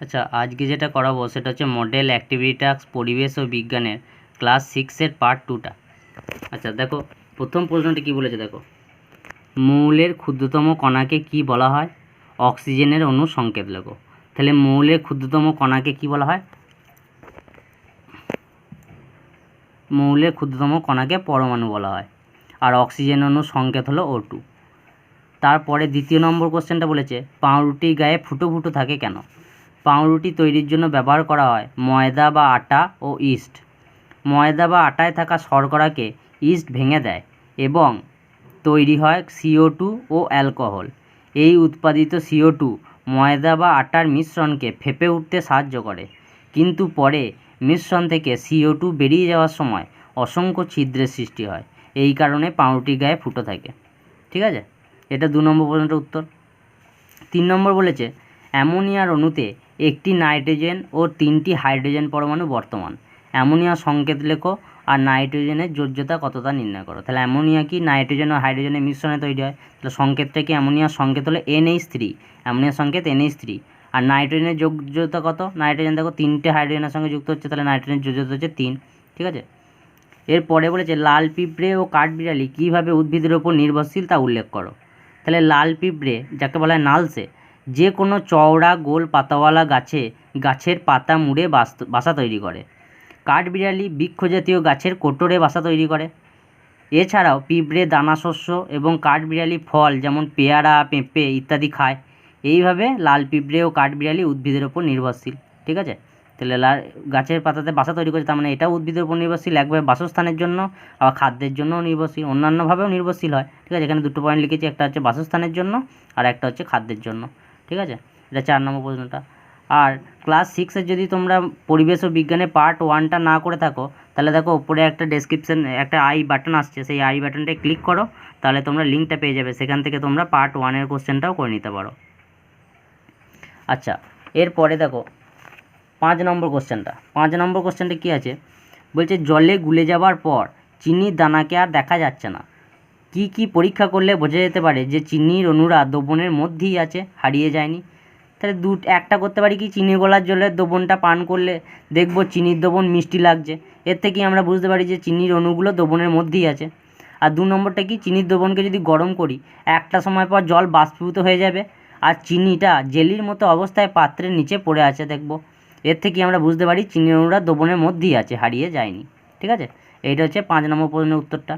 আচ্ছা আজকে যেটা করাবো সেটা হচ্ছে মডেল অ্যাক্টিভিটি টাস্ক পরিবেশ ও বিজ্ঞানের ক্লাস সিক্সের পার্ট টুটা আচ্ছা দেখো, প্রথম প্রশ্নটি কী বলেছে দেখো? মৌলের ক্ষুদ্রতম কণাকে কি বলা হয়? অক্সিজেনের অণু সংকেত লেখো। তাহলে মৌলের ক্ষুদ্রতম কণাকে কি বলা হয়? মৌলের ক্ষুদ্রতম কণাকে পরমাণু বলা হয়। আর অক্সিজেন অণু সংকেত হলো ও টু তারপরে দ্বিতীয় নম্বর কোশ্চেনটা বলেছে, পাউরুটির গায়ে ফুটো ফুটো থাকে কেন? পাউরুটি তৈরির জন্য ব্যবহার করা হয়, ময়দা বা আটা ও ইস্ট। ময়দা বা আটায় থাকা শর্করাকে ইস্ট ভেঙে দেয় এবং তৈরি হয় সিও টু ও অ্যালকোহল। এই উৎপাদিত সিও টু ময়দা বা আটার মিশ্রণকে ফেঁপে উঠতে সাহায্য করে। কিন্তু পরে মিশ্রণ থেকে সিও টু বেরিয়ে যাওয়ার সময় অসংখ্য ছিদ্রের সৃষ্টি হয়। এই কারণে পাউরুটি গায়ে ফুটো থাকে। ঠিক আছে? এটা দু নম্বর পর্যন্ত উত্তর। তিন নম্বর বলেছে, অ্যামোনিয়ার অণুতে একটি নাইট্রোজেন ও তিনটি হাইড্রোজেন পরমাণু বর্তমান। অ্যামোনিয়া সংকেত লেখো আর নাইট্রোজেনের যোজ্যতা কতটা নির্ণয় করো। তাহলে অ্যামোনিয়া কি নাইট্রোজেন ও হাইড্রোজেনের মিশ্রণে তৈরি হয়? তাহলে সংকেতটা কি? অ্যামোনিয়ার সংকেত হলো এনএইচ থ্রি। অ্যামোনিয়ার সংকেত এনএইচ থ্রি। আর নাইট্রোজেনের যোগ্যতা কত? নাইট্রোজেন দেখো তিনটে হাইড্রোজেনের সঙ্গে যুক্ত হচ্ছে, তাহলে নাইট্রোজেনের যোজ্যতা হচ্ছে তিন। ঠিক আছে? এরপরে বলেছে লাল পিঁপড়ে ও কাঠবিড়ালি কীভাবে উদ্ভিদের ওপর নির্ভরশীল তা উল্লেখ করো। তাহলে লাল পিঁপড়ে যাকে বলা হয় নালসে যে কোনো চওড়া গোল পাতাওয়ালা গাছে গাছের পাতা মুড়ে বাস- তৈরি করে। কাঠবিড়ালি বৃক্ষজাতীয় গাছের কোটরে বাসা তৈরি করে। এছাড়াও পিঁপড়ে দানা শস্য এবং কাঠবিড়ালি ফল যেমন পেয়ারা, পেঁপে ইত্যাদি খায়। এইভাবে লাল পিঁপড়ে ও কাঠবিড়ালি উদ্ভিদের ওপর নির্ভরশীল, ঠিক আছে? তাহলে লাল গাছের পাতাতে বাসা তৈরি করছে, তার মানে এটাও উদ্ভিদের উপর নির্ভরশীল, একভাবে বাসস্থানের জন্য, আবার খাদ্যের জন্যও নির্ভরশীল, অন্যান্যভাবেও নির্ভরশীল হয়, ঠিক আছে? এখানে দুটো পয়েন্ট লিখেছি, একটা হচ্ছে বাসস্থানের জন্য আর একটা হচ্ছে খাদ্যের জন্য। ঠিক আছে? এটা চার নম্বর প্রশ্নটা। আর ক্লাস সিক্সের যদি তোমরা পরিবেশ ও বিজ্ঞানে পার্ট ওয়ানটা না করে থাকো, তাহলে দেখো ওপরে একটা ডেসক্রিপশন একটা আই বাটন আসছে। সেই আই বাটনটায় ক্লিক করো, তাহলে তোমরা লিঙ্কটা পেয়ে যাবে। সেখান থেকে তোমরা পার্ট ওয়ানের কোশ্চেনটাও করে নিতে পারো। আচ্ছা এরপরে দেখো, পাঁচ নম্বর কোশ্চেনটা পাঁচ নম্বর কোশ্চেনটা কী আছে? বলছে, জলে গুলে যাওয়ার পর, চিনির দানাকে আর দেখা যাচ্ছে না। কি কি পরীক্ষা করলে বোঝা যেতে পারে যে চিনির অণুরা দ্রবণের মধ্যেই আছে? হারিয়ে যায়নি। তাহলে দু, একটা করতে পারি কি? চিনি গোলার জলের দ্রবণটা পান করলে দেখব চিনির দ্রবণ মিষ্টি লাগছে। এর থেকেই আমরা বুঝতে পারি যে চিনির অণুগুলো দ্রবণের মধ্যেই আছে। আর দু নম্বরটা কি? চিনির দ্রবণকে যদি গরম করি, একটা সময় পর জল বাষ্পীভূত হয়ে যাবে। আর চিনিটা জেলির মতো অবস্থায় পাত্রের নিচে পড়ে আছে দেখব। এর থেকে আমরা বুঝতে পারি চিনির অণুরা দ্রবণের মধ্যেই আছে, হারিয়ে যায়নি। ঠিক আছে? এইটা হচ্ছে পাঁচ নম্বর প্রশ্নের উত্তরটা।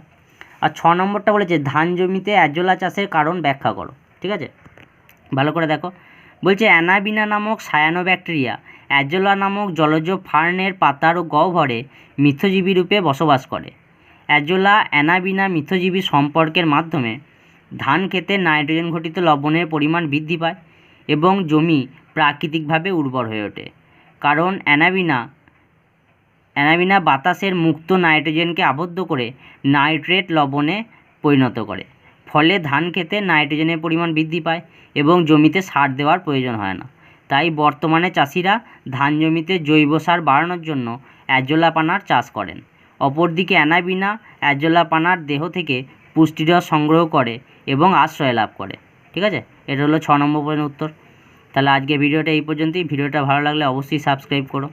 আর ছ নম্বরটা বলেছে, ধান জমিতে অ্যাজোলা চাষের কারণ ব্যাখ্যা করো। ঠিক আছে? ভালো করে দেখো। বলছে, অ্যানাবিনা নামক সায়ানো ব্যাকটেরিয়া অ্যাজোলা নামক জলজ ফার্নের পাতার ও গহ্বরে মিথজীবী রূপে বসবাস করে। অ্যাজোলা অ্যানাবিনা মিথজীবী সম্পর্কের মাধ্যমে ধান খেতে নাইট্রোজেন ঘটিত লবণের পরিমাণ বৃদ্ধি পায় এবং জমি প্রাকৃতিকভাবে উর্বর হয়ে ওঠে। কারণ অ্যানাবিনা অ্যানাবিনা বাতাসের মুক্ত নাইট্রোজেনকে আবদ্ধ করে নাইট্রেট লবণে পরিণত করে। ফলে ধান খেতে নাইট্রোজেনের পরিমাণ বৃদ্ধি পায় এবং জমিতে সার দেওয়ার প্রয়োজন হয় না। তাই বর্তমানে চাষিরা ধান জমিতে জৈব সার বাড়ানোর জন্য অ্যাজোলাপানার চাষ করেন। অপরদিকে অ্যানাবিনা অ্যাজোলাপানার দেহ থেকে পুষ্টিরস সংগ্রহ করে এবং আশ্রয় লাভ করে। ঠিক আছে? এটা হলো ছ নম্বর প্রশ্নের উত্তর। তাহলে আজকে ভিডিওটা এই পর্যন্তই। ভিডিওটা ভালো লাগলে অবশ্যই সাবস্ক্রাইব করো।